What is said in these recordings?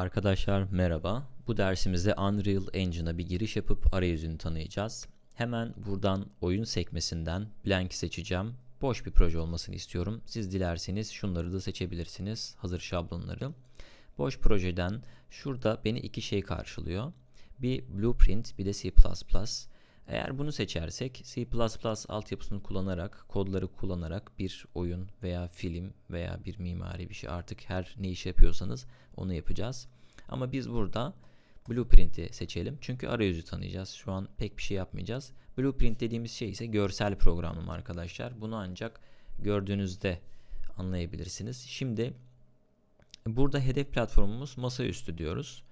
Arkadaşlar merhaba. Bu dersimizde Unreal Engine'a bir giriş yapıp arayüzünü tanıyacağız. Hemen buradan oyun sekmesinden blank seçeceğim. Boş bir proje olmasını istiyorum. Siz dilerseniz şunları da seçebilirsiniz. Hazır şablonları. Boş projeden şurada beni iki şey karşılıyor. Bir blueprint bir de C++. Eğer bunu seçersek C++ altyapısını kullanarak, kodları kullanarak bir oyun veya film veya bir mimari bir şey artık her ne iş yapıyorsanız onu yapacağız. Ama biz burada Blueprint'i seçelim. Çünkü arayüzü tanıyacağız. Şu an pek bir şey yapmayacağız. Blueprint dediğimiz şey ise görsel programlama arkadaşlar. Bunu ancak gördüğünüzde anlayabilirsiniz. Şimdi burada hedef platformumuz masaüstü diyoruz.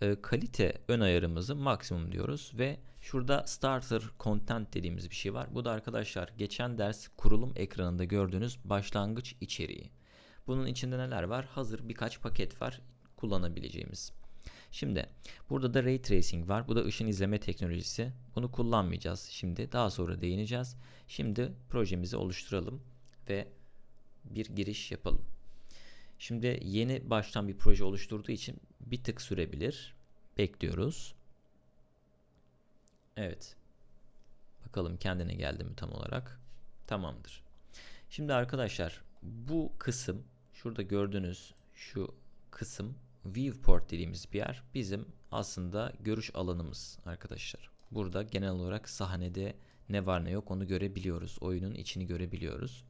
E, kalite ön ayarımızı maksimum diyoruz ve şurada starter content dediğimiz bir şey var. Bu da arkadaşlar geçen ders kurulum ekranında gördüğünüz başlangıç içeriği. Bunun içinde neler var? Hazır birkaç paket var kullanabileceğimiz. Şimdi burada da Ray Tracing var. Bu da ışın izleme teknolojisi. Bunu kullanmayacağız şimdi. Daha sonra değineceğiz. Şimdi projemizi oluşturalım ve bir giriş yapalım. Şimdi yeni baştan bir proje oluşturduğu için bir tık sürebilir. Bekliyoruz. Evet. Bakalım kendine geldi mi tam olarak. Tamamdır. Şimdi arkadaşlar bu kısım şurada gördüğünüz şu kısım viewport dediğimiz bir yer bizim aslında görüş alanımız arkadaşlar. Burada genel olarak sahnede ne var ne yok onu görebiliyoruz. Oyunun içini görebiliyoruz.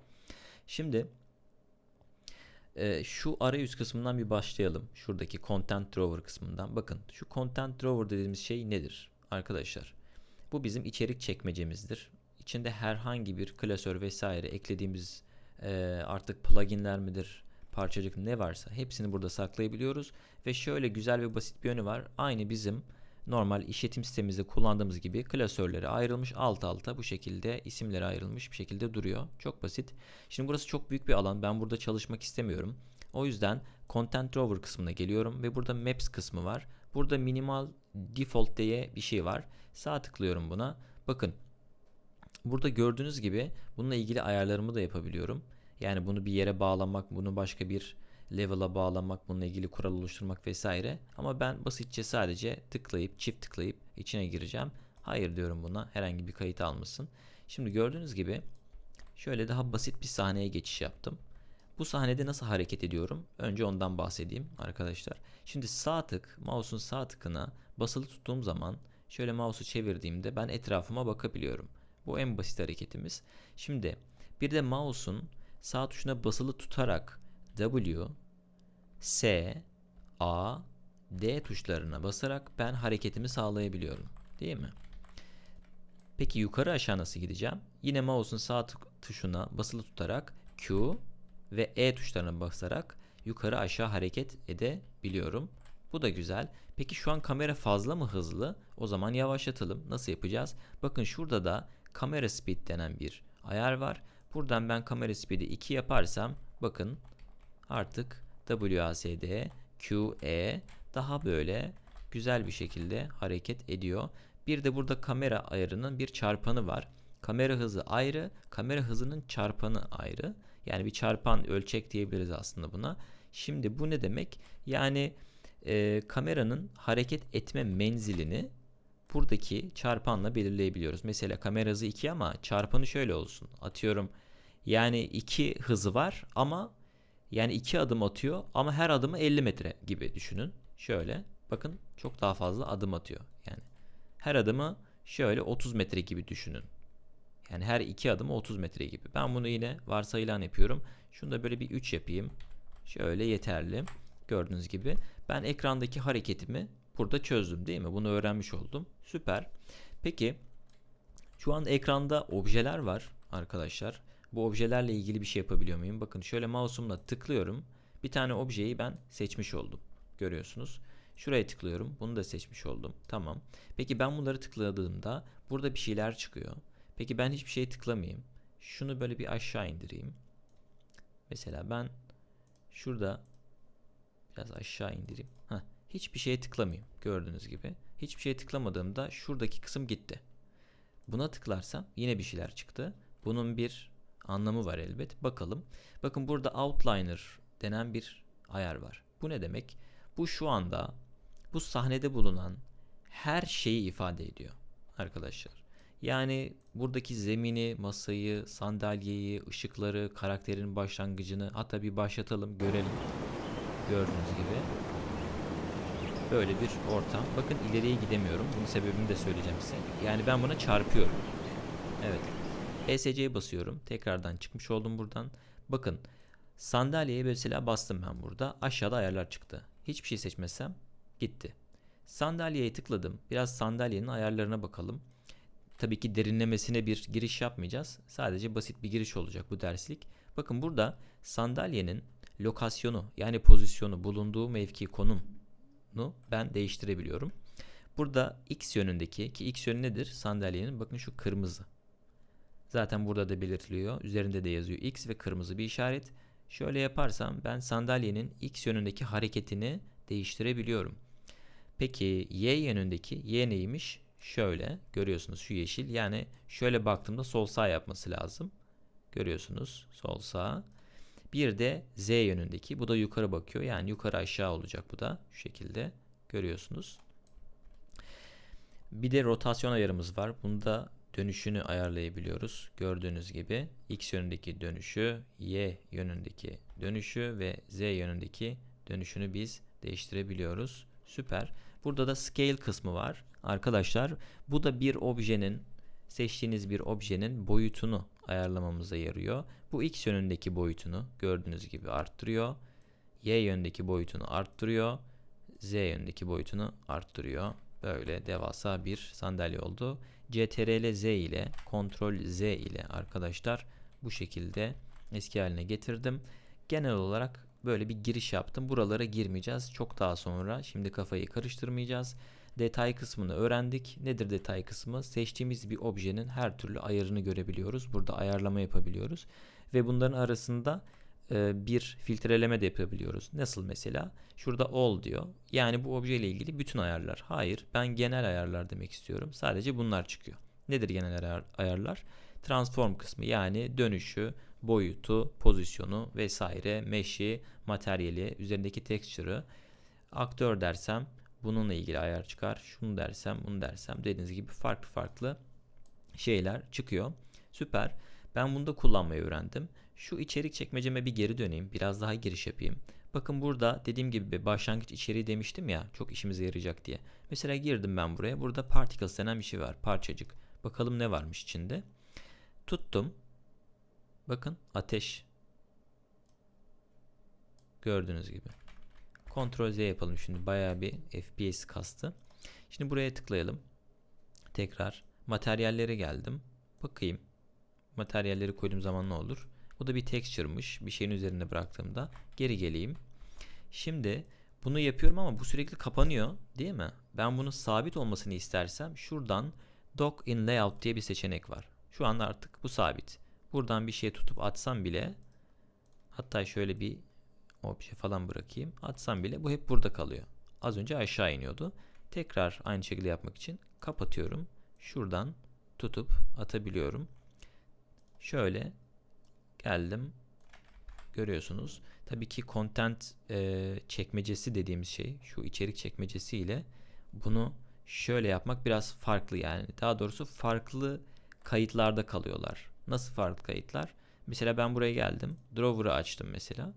Şimdi e, şu arayüz kısmından bir başlayalım. Şuradaki content drawer kısmından. Bakın şu content drawer dediğimiz şey nedir arkadaşlar? Bu bizim içerik çekmecemizdir. İçinde herhangi bir klasör vesaire eklediğimiz e, artık pluginler midir, parçacık ne varsa hepsini burada saklayabiliyoruz. Ve şöyle güzel ve basit bir yönü var. Aynı bizim normal işletim sistemimizde kullandığımız gibi klasörleri ayrılmış alt alta bu şekilde isimleri ayrılmış bir şekilde duruyor. Çok basit. Şimdi burası çok büyük bir alan. Ben burada çalışmak istemiyorum. O yüzden Content Drawer kısmına geliyorum ve burada Maps kısmı var. Burada minimal default diye bir şey var. Sağ tıklıyorum buna. Bakın burada gördüğünüz gibi bununla ilgili ayarlarımı da yapabiliyorum. Yani bunu bir yere bağlamak, bunu başka bir level'a bağlamak, bununla ilgili kural oluşturmak vesaire. Ama ben basitçe sadece tıklayıp, çift tıklayıp içine gireceğim. Hayır diyorum buna. Herhangi bir kayıt almasın. Şimdi gördüğünüz gibi şöyle daha basit bir sahneye geçiş yaptım. Bu sahnede nasıl hareket ediyorum? Önce ondan bahsedeyim arkadaşlar. Şimdi sağ tık, mouse'un sağ tıkına basılı tuttuğum zaman şöyle mouse'u çevirdiğimde ben etrafıma bakabiliyorum. Bu en basit hareketimiz. Şimdi bir de mouse'un sağ tuşuna basılı tutarak W, S, A, D tuşlarına basarak ben hareketimi sağlayabiliyorum. Değil mi? Peki yukarı aşağı nasıl gideceğim? Yine mouse'un sağ tuşuna basılı tutarak Q ve E tuşlarına basarak yukarı aşağı hareket edebiliyorum. Bu da güzel. Peki şu an kamera fazla mı hızlı? O zaman yavaşlatalım. Nasıl yapacağız? Bakın şurada da kamera speed denen bir ayar var. Buradan ben kamera speed'i 2 yaparsam bakın artık WASD QE daha böyle güzel bir şekilde hareket ediyor. Bir de burada kamera ayarının bir çarpanı var. Kamera hızı ayrı, kamera hızının çarpanı ayrı. Yani bir çarpan ölçek diyebiliriz aslında buna. Şimdi bu ne demek? Yani e, kameranın hareket etme menzilini buradaki çarpanla belirleyebiliyoruz. Mesela kamera hızı 2 ama çarpanı şöyle olsun. Atıyorum yani 2 hızı var ama yani 2 adım atıyor ama her adımı 50 metre gibi düşünün. Şöyle bakın çok daha fazla adım atıyor. Yani her adımı şöyle 30 metre gibi düşünün. Yani her iki adımı 30 metre gibi. Ben bunu yine varsayılan yapıyorum. Şunu da böyle bir 3 yapayım. Şöyle yeterli. Gördüğünüz gibi ben ekrandaki hareketimi burada çözdüm değil mi? Bunu öğrenmiş oldum. Süper. Peki şu an ekranda objeler var arkadaşlar. Bu objelerle ilgili bir şey yapabiliyor muyum? Bakın şöyle mouse'umla tıklıyorum. Bir tane objeyi ben seçmiş oldum. Görüyorsunuz. Şuraya tıklıyorum. Bunu da seçmiş oldum. Tamam. Peki ben bunları tıkladığımda burada bir şeyler çıkıyor. Peki ben hiçbir şey tıklamayayım. Şunu böyle bir aşağı indireyim. Mesela ben şurada biraz aşağı indireyim. Hiçbir şeye tıklamayayım. Gördüğünüz gibi. Hiçbir şeye tıklamadığımda şuradaki kısım gitti. Buna tıklarsam yine bir şeyler çıktı. Bunun bir anlamı var elbet. Bakalım. Bakın burada outliner denen bir ayar var. Bu ne demek? Bu şu anda bu sahnede bulunan her şeyi ifade ediyor arkadaşlar. Yani buradaki zemini, masayı, sandalyeyi, ışıkları, karakterin başlangıcını hatta bir başlatalım görelim. Gördüğünüz gibi. Böyle bir ortam. Bakın ileriye gidemiyorum. Bunun sebebini de söyleyeceğim size. Yani ben buna çarpıyorum. Evet. ESC'ye basıyorum. Tekrardan çıkmış oldum buradan. Bakın sandalyeye mesela bastım ben burada. Aşağıda ayarlar çıktı. Hiçbir şey seçmezsem gitti. Sandalyeye tıkladım. Biraz sandalyenin ayarlarına bakalım. Tabii ki derinlemesine bir giriş yapmayacağız. Sadece basit bir giriş olacak bu derslik. Bakın burada sandalyenin lokasyonu yani pozisyonu, bulunduğu mevki, konumunu ben değiştirebiliyorum. Burada x yönündeki ki x yönü nedir? Sandalyenin bakın şu kırmızı. Zaten burada da belirtiliyor. Üzerinde de yazıyor x ve kırmızı bir işaret. Şöyle yaparsam ben sandalyenin x yönündeki hareketini değiştirebiliyorum. Peki y yönündeki y neymiş? Şöyle görüyorsunuz şu yeşil. Yani şöyle baktığımda sol sağ yapması lazım. Görüyorsunuz sol sağ. Bir de z yönündeki bu da yukarı bakıyor. Yani yukarı aşağı olacak bu da şu şekilde görüyorsunuz. Bir de rotasyon ayarımız var. Bunda dönüşünü ayarlayabiliyoruz. Gördüğünüz gibi x yönündeki dönüşü, y yönündeki dönüşü ve z yönündeki dönüşünü biz değiştirebiliyoruz. Süper. Burada da scale kısmı var. Arkadaşlar bu da bir objenin seçtiğiniz bir objenin boyutunu ayarlamamıza yarıyor. Bu x yönündeki boyutunu gördüğünüz gibi arttırıyor. Y yönündeki boyutunu arttırıyor. Z yönündeki boyutunu arttırıyor. Böyle devasa bir sandalye oldu. CTRL Z ile Ctrl Z ile arkadaşlar bu şekilde eski haline getirdim. Genel olarak böyle bir giriş yaptım. Buralara girmeyeceğiz. Çok daha sonra şimdi kafayı karıştırmayacağız. Detay kısmını öğrendik. Nedir detay kısmı? Seçtiğimiz bir objenin her türlü ayarını görebiliyoruz. Burada ayarlama yapabiliyoruz. Ve bunların arasında e, bir filtreleme de yapabiliyoruz. Nasıl mesela? Şurada all diyor. Yani bu obje ile ilgili bütün ayarlar. Hayır, ben genel ayarlar demek istiyorum. Sadece bunlar çıkıyor. Nedir genel ayarlar? Transform kısmı yani dönüşü, boyutu, pozisyonu vesaire, mesh'i, materyali, üzerindeki texture'ı. Aktör dersem bununla ilgili ayar çıkar. Şunu dersem, bunu dersem dediğiniz gibi farklı farklı şeyler çıkıyor. Süper. Ben bunu da kullanmayı öğrendim. Şu içerik çekmeceme bir geri döneyim. Biraz daha giriş yapayım. Bakın burada dediğim gibi başlangıç içeriği demiştim ya çok işimize yarayacak diye. Mesela girdim ben buraya. Burada particles denen bir şey var. Parçacık. Bakalım ne varmış içinde. Tuttum. Bakın ateş. Gördüğünüz gibi. Ctrl Z yapalım şimdi. Bayağı bir FPS kastı. Şimdi buraya tıklayalım. Tekrar materyallere geldim. Bakayım. Materyalleri koyduğum zaman ne olur? Bu da bir texture'mış. Bir şeyin üzerine bıraktığımda. Geri geleyim. Şimdi bunu yapıyorum ama bu sürekli kapanıyor. Değil mi? Ben bunun sabit olmasını istersem şuradan Dock in Layout diye bir seçenek var. Şu an artık bu sabit. Buradan bir şey tutup atsam bile hatta şöyle bir obje falan bırakayım. Atsam bile bu hep burada kalıyor. Az önce aşağı iniyordu. Tekrar aynı şekilde yapmak için kapatıyorum. Şuradan tutup atabiliyorum. Şöyle geldim. Görüyorsunuz. Tabii ki content e, çekmecesi dediğimiz şey şu içerik çekmecesi ile bunu şöyle yapmak biraz farklı yani. Daha doğrusu farklı kayıtlarda kalıyorlar. Nasıl farklı kayıtlar? Mesela ben buraya geldim. Drawer'ı açtım mesela.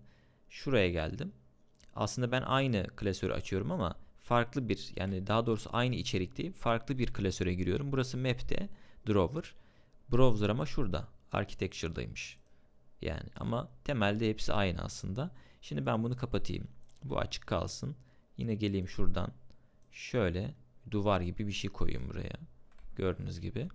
Şuraya geldim. Aslında ben aynı klasörü açıyorum ama farklı bir yani daha doğrusu aynı içerikte farklı bir klasöre giriyorum. Burası map'te Drawer. Browser ama şurada. Architecture'daymış. Yani ama temelde hepsi aynı aslında. Şimdi ben bunu kapatayım. Bu açık kalsın. Yine geleyim şuradan. Şöyle duvar gibi bir şey koyayım buraya. Gördüğünüz gibi.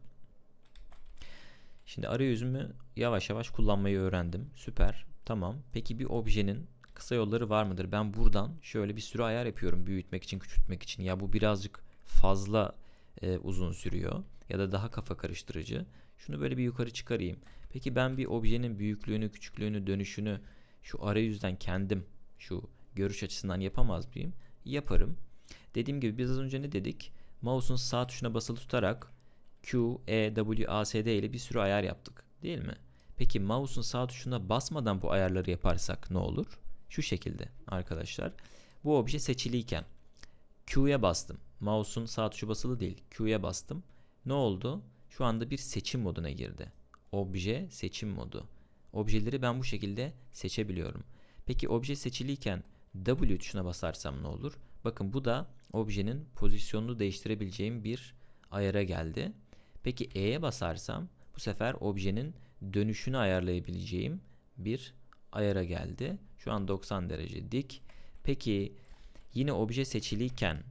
Şimdi arayüzümü yavaş yavaş kullanmayı öğrendim. Süper. Tamam. Peki bir objenin kısa yolları var mıdır? Ben buradan şöyle bir sürü ayar yapıyorum büyütmek için, küçültmek için. Ya bu birazcık fazla e, uzun sürüyor ya da daha kafa karıştırıcı. Şunu böyle bir yukarı çıkarayım. Peki ben bir objenin büyüklüğünü, küçüklüğünü, dönüşünü şu arayüzden kendim şu görüş açısından yapamaz mıyım? Yaparım. Dediğim gibi biz az önce ne dedik? Mouse'un sağ tuşuna basılı tutarak Q, E, W, A, S, D ile bir sürü ayar yaptık. Değil mi? Peki mouse'un sağ tuşuna basmadan bu ayarları yaparsak ne olur? Şu şekilde arkadaşlar. Bu obje seçiliyken Q'ya bastım. Mouse'un sağ tuşu basılı değil. Q'ya bastım. Ne oldu? Şu anda bir seçim moduna girdi. Obje seçim modu. Objeleri ben bu şekilde seçebiliyorum. Peki obje seçiliyken W tuşuna basarsam ne olur? Bakın bu da objenin pozisyonunu değiştirebileceğim bir ayara geldi. Peki E'ye basarsam bu sefer objenin dönüşünü ayarlayabileceğim bir ayara geldi. Şu an 90 derece dik. Peki yine obje seçiliyken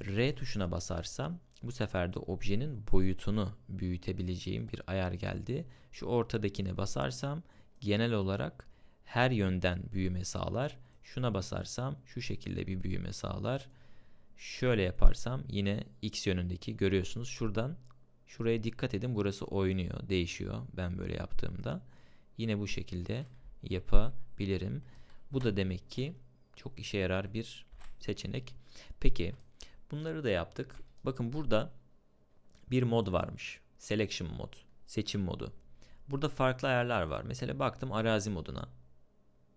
R tuşuna basarsam bu sefer de objenin boyutunu büyütebileceğim bir ayar geldi. Şu ortadakine basarsam genel olarak her yönden büyüme sağlar. Şuna basarsam şu şekilde bir büyüme sağlar. Şöyle yaparsam yine x yönündeki görüyorsunuz şuradan şuraya dikkat edin burası oynuyor değişiyor ben böyle yaptığımda. Yine bu şekilde yapabilirim. Bu da demek ki çok işe yarar bir seçenek. Peki bunları da yaptık. Bakın burada bir mod varmış. Selection mod. Seçim modu. Burada farklı ayarlar var. Mesela baktım arazi moduna.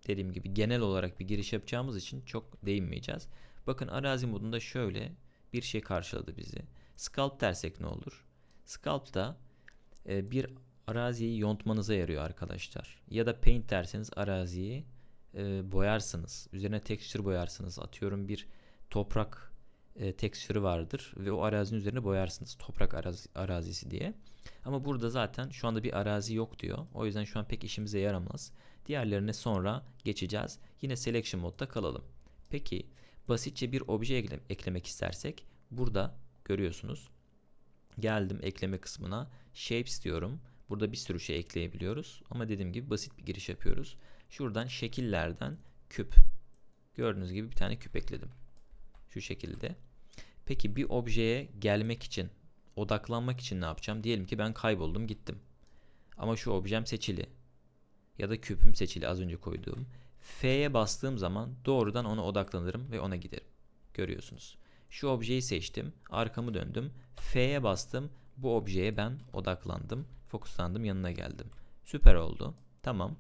Dediğim gibi genel olarak bir giriş yapacağımız için çok değinmeyeceğiz. Bakın arazi modunda şöyle bir şey karşıladı bizi. Scalp dersek ne olur? Scalp da e, bir araziyi yontmanıza yarıyor arkadaşlar. Ya da paint derseniz araziyi e, boyarsınız. Üzerine texture boyarsınız. Atıyorum bir toprak e, tekstürü vardır ve o arazinin üzerine boyarsınız. Toprak arazi, arazisi diye. Ama burada zaten şu anda bir arazi yok diyor. O yüzden şu an pek işimize yaramaz. Diğerlerine sonra geçeceğiz. Yine selection modda kalalım. Peki basitçe bir obje ekle, eklemek istersek burada görüyorsunuz. Geldim ekleme kısmına. Shapes diyorum. Burada bir sürü şey ekleyebiliyoruz. Ama dediğim gibi basit bir giriş yapıyoruz. Şuradan şekillerden küp. Gördüğünüz gibi bir tane küp ekledim. Şu şekilde. Peki bir objeye gelmek için, odaklanmak için ne yapacağım? Diyelim ki ben kayboldum gittim. Ama şu objem seçili. Ya da küpüm seçili az önce koyduğum. F'ye bastığım zaman doğrudan ona odaklanırım ve ona giderim. Görüyorsunuz. Şu objeyi seçtim. Arkamı döndüm. F'ye bastım. Bu objeye ben odaklandım. Fokuslandım yanına geldim. Süper oldu. Tamam.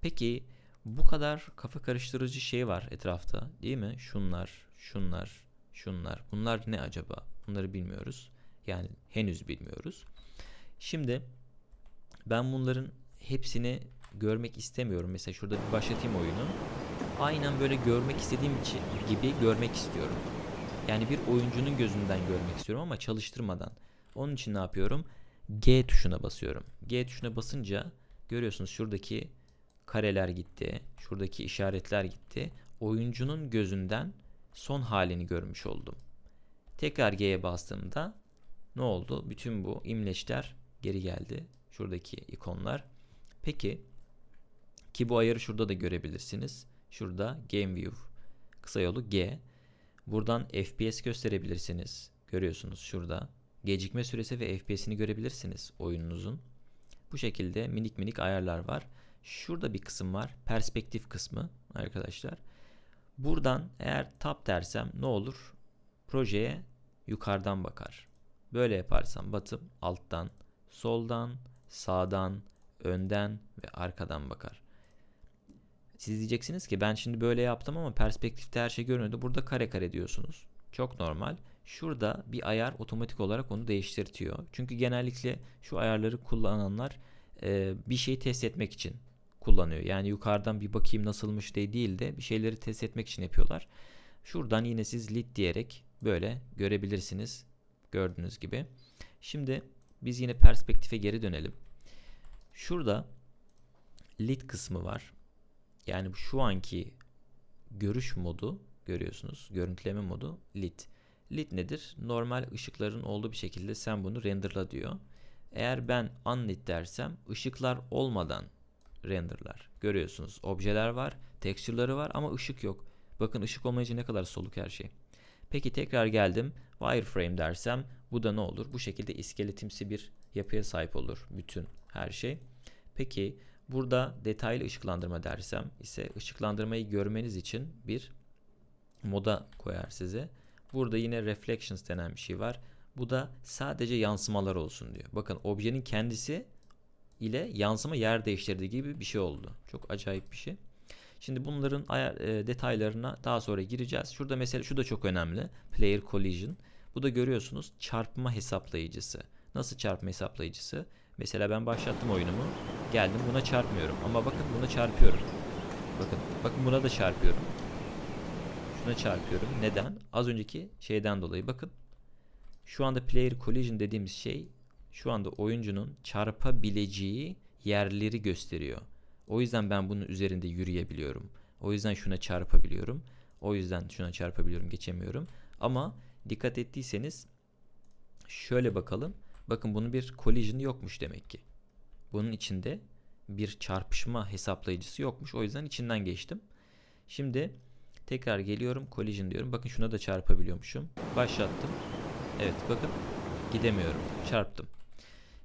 Peki bu kadar kafa karıştırıcı şey var etrafta değil mi? Şunlar, şunlar, şunlar. Bunlar ne acaba? Bunları bilmiyoruz. Yani henüz bilmiyoruz. Şimdi ben bunların hepsini görmek istemiyorum. Mesela şurada bir başlatayım oyunu. Aynen böyle görmek istediğim gibi görmek istiyorum. Yani bir oyuncunun gözünden görmek istiyorum ama çalıştırmadan. Onun için ne yapıyorum? G tuşuna basıyorum. G tuşuna basınca görüyorsunuz şuradaki kareler gitti. Şuradaki işaretler gitti. Oyuncunun gözünden son halini görmüş oldum. Tekrar G'ye bastığımda ne oldu? Bütün bu imleçler geri geldi. Şuradaki ikonlar. Peki ki bu ayarı şurada da görebilirsiniz. Şurada Game View. Kısa yolu G. Buradan FPS gösterebilirsiniz. Görüyorsunuz şurada. Gecikme süresi ve FPS'ini görebilirsiniz oyununuzun. Bu şekilde minik minik ayarlar var. Şurada bir kısım var. Perspektif kısmı arkadaşlar. Buradan eğer tab dersem ne olur? Projeye yukarıdan bakar. Böyle yaparsam batıp alttan, soldan, sağdan, önden ve arkadan bakar. Siz diyeceksiniz ki ben şimdi böyle yaptım ama perspektifte her şey görünüyordu. Burada kare kare diyorsunuz. Çok normal. Şurada bir ayar otomatik olarak onu değiştirtiyor. Çünkü genellikle şu ayarları kullananlar e, bir şeyi test etmek için kullanıyor. Yani yukarıdan bir bakayım nasılmış diye değil de bir şeyleri test etmek için yapıyorlar. Şuradan yine siz lit diyerek böyle görebilirsiniz. Gördüğünüz gibi. Şimdi biz yine perspektife geri dönelim. Şurada lit kısmı var. Yani şu anki görüş modu görüyorsunuz. Görüntüleme modu lit. Lit nedir? Normal ışıkların olduğu bir şekilde sen bunu renderla diyor. Eğer ben unlit dersem ışıklar olmadan renderlar. Görüyorsunuz objeler var, texture'ları var ama ışık yok. Bakın ışık olmayınca ne kadar soluk her şey. Peki tekrar geldim. Wireframe dersem bu da ne olur? Bu şekilde iskeletimsi bir yapıya sahip olur bütün her şey. Peki burada detaylı ışıklandırma dersem ise ışıklandırmayı görmeniz için bir moda koyar size. Burada yine reflections denen bir şey var. Bu da sadece yansımalar olsun diyor. Bakın objenin kendisi ile yansıma yer değiştirdiği gibi bir şey oldu. Çok acayip bir şey. Şimdi bunların ayar, e, detaylarına daha sonra gireceğiz. Şurada mesela şu da çok önemli. Player collision. Bu da görüyorsunuz çarpma hesaplayıcısı. Nasıl çarpma hesaplayıcısı? Mesela ben başlattım oyunumu. Geldim buna çarpmıyorum. Ama bakın buna çarpıyorum. Bakın. Bakın buna da çarpıyorum. Şuna çarpıyorum. Neden? Az önceki şeyden dolayı. Bakın. Şu anda player collision dediğimiz şey şu anda oyuncunun çarpabileceği yerleri gösteriyor. O yüzden ben bunun üzerinde yürüyebiliyorum. O yüzden şuna çarpabiliyorum. O yüzden şuna çarpabiliyorum, geçemiyorum. Ama dikkat ettiyseniz şöyle bakalım. Bakın bunun bir collision yokmuş demek ki. Bunun içinde bir çarpışma hesaplayıcısı yokmuş. O yüzden içinden geçtim. Şimdi tekrar geliyorum. Collision diyorum. Bakın şuna da çarpabiliyormuşum. Başlattım. Evet bakın gidemiyorum. Çarptım.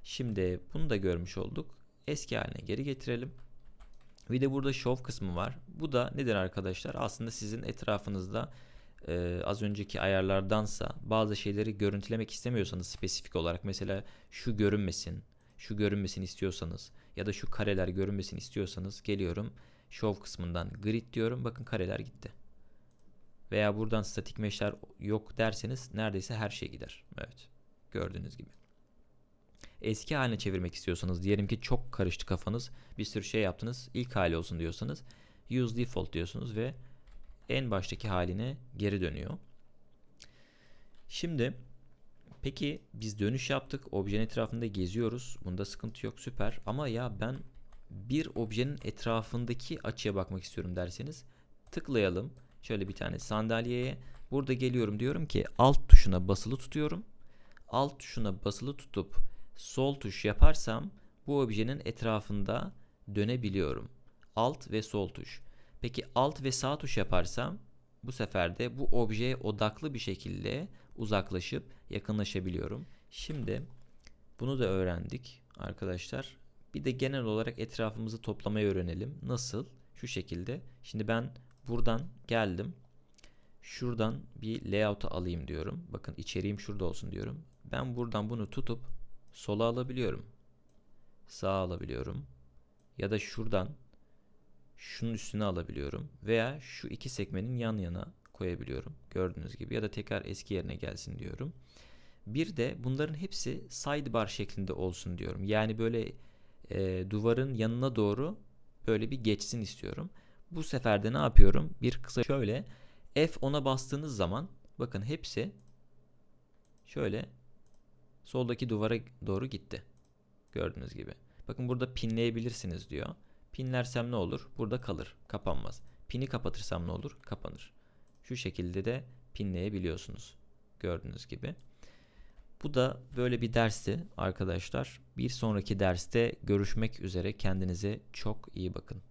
Şimdi bunu da görmüş olduk. Eski haline geri getirelim. Bir de burada show kısmı var. Bu da nedir arkadaşlar? Aslında sizin etrafınızda e, az önceki ayarlardansa bazı şeyleri görüntülemek istemiyorsanız spesifik olarak mesela şu görünmesin, şu görünmesin istiyorsanız ya da şu kareler görünmesin istiyorsanız geliyorum show kısmından grid diyorum. Bakın kareler gitti. Veya buradan statik mesh'ler yok derseniz neredeyse her şey gider. Evet. Gördüğünüz gibi. Eski haline çevirmek istiyorsanız diyelim ki çok karıştı kafanız. Bir sürü şey yaptınız. ilk hali olsun diyorsanız use default diyorsunuz ve en baştaki haline geri dönüyor. Şimdi peki biz dönüş yaptık. Objenin etrafında geziyoruz. Bunda sıkıntı yok süper. Ama ya ben bir objenin etrafındaki açıya bakmak istiyorum derseniz tıklayalım. Şöyle bir tane sandalyeye. Burada geliyorum diyorum ki alt tuşuna basılı tutuyorum. Alt tuşuna basılı tutup sol tuş yaparsam bu objenin etrafında dönebiliyorum. Alt ve sol tuş. Peki alt ve sağ tuş yaparsam bu sefer de bu objeye odaklı bir şekilde uzaklaşıp yakınlaşabiliyorum. Şimdi bunu da öğrendik arkadaşlar. Bir de genel olarak etrafımızı toplamayı öğrenelim. Nasıl? Şu şekilde. Şimdi ben buradan geldim. Şuradan bir layout'u alayım diyorum. Bakın içeriğim şurada olsun diyorum. Ben buradan bunu tutup sola alabiliyorum. Sağa alabiliyorum. Ya da şuradan şunun üstüne alabiliyorum. Veya şu iki sekmenin yan yana koyabiliyorum. Gördüğünüz gibi. Ya da tekrar eski yerine gelsin diyorum. Bir de bunların hepsi sidebar şeklinde olsun diyorum. Yani böyle e, duvarın yanına doğru böyle bir geçsin istiyorum. Bu sefer de ne yapıyorum? Bir kısa şöyle F10'a bastığınız zaman bakın hepsi şöyle soldaki duvara doğru gitti. Gördüğünüz gibi. Bakın burada pinleyebilirsiniz diyor. Pinlersem ne olur? Burada kalır. Kapanmaz. Pini kapatırsam ne olur? Kapanır. Şu şekilde de pinleyebiliyorsunuz. Gördüğünüz gibi. Bu da böyle bir dersti arkadaşlar. Bir sonraki derste görüşmek üzere. Kendinize çok iyi bakın.